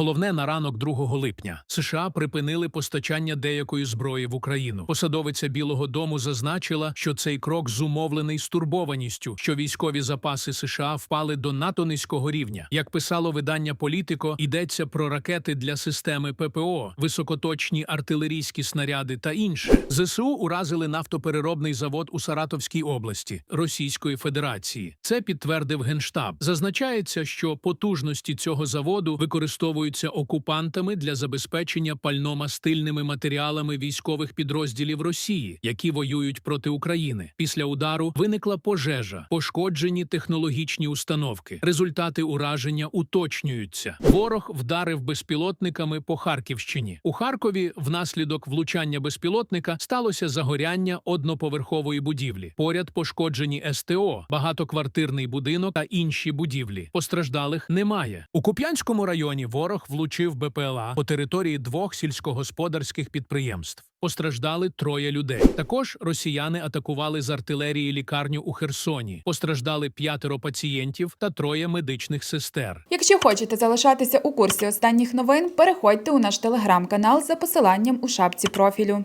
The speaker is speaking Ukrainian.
Головне на ранок 2 липня США припинили постачання деякої зброї в Україну. Посадовиця Білого Дому зазначила, що цей крок зумовлений стурбованістю, що військові запаси США впали до НАТО низького рівня. Як писало видання Політико, йдеться про ракети для системи ППО, високоточні артилерійські снаряди та інше. ЗСУ уразили нафтопереробний завод у Саратовській області Російської Федерації. Це підтвердив Генштаб. Зазначається, що потужності цього заводу використовуються окупантами для забезпечення пальномастильними матеріалами військових підрозділів Росії, які воюють проти України. Після удару виникла пожежа, пошкоджені технологічні установки. Результати ураження уточнюються. Ворог вдарив безпілотниками по Харківщині. У Харкові внаслідок влучання безпілотника сталося загоряння одноповерхової будівлі. Поряд пошкоджені СТО, багатоквартирний будинок та інші будівлі. Постраждалих немає. У Куп'янському районі ворог влучив БПЛА по території двох сільськогосподарських підприємств. Постраждали троє людей. Також росіяни атакували з артилерії лікарню у Херсоні. Постраждали п'ятеро пацієнтів та троє медичних сестер. Якщо хочете залишатися у курсі останніх новин, переходьте у наш телеграм-канал за посиланням у шапці профілю.